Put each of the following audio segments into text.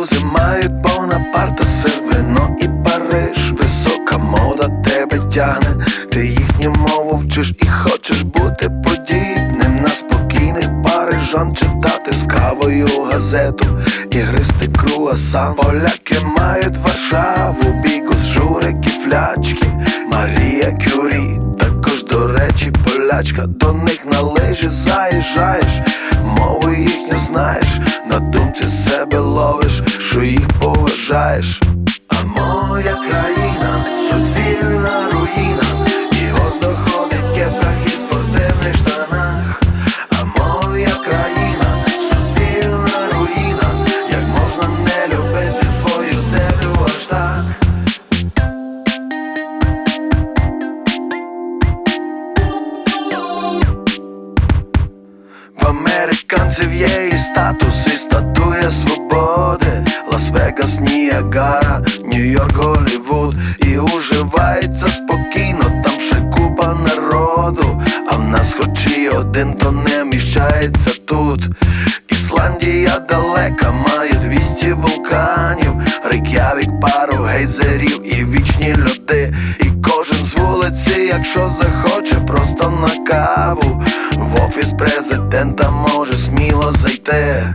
французи мають Бонапарта, сирвино і Париж. Висока мода тебе тягне, ти їхню мову вчиш і хочеш бути подібним. На спокійних парижан читати з кавою газету. І гристи круасан. Поляки мають Варшаву, бігус, журики, флячки, Марія Кюрі, також до речі, полячка, до них на лижі заїжджаєш, мову їхню знаєш, на думці себе ловиш, що їх поважаєш. А моя країна суцільна руїна, і гордо ходить в і спортивних штанах. А моя країна суцільна руїна, як можна не любити свою землю аж так. В американців є і статус, і статуя свободи Лас-Вегас, Ніагара, Нью-Йорк, Голлівуд І уживається спокійно, там ще купа народу. А в нас хоч і один, то не вміщається тут. Ісландія далека, має 200 вулканів. Рейк'явік, пару гейзерів і вічні льоди. І кожен з вулиці, якщо захоче, просто на каву. В офіс президента може сміло зайти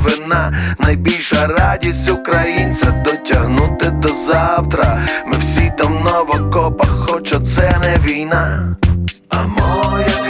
Найбільша радість українця дотягнути до завтра. Ми всі там в окопах, хоч оце не війна. А моя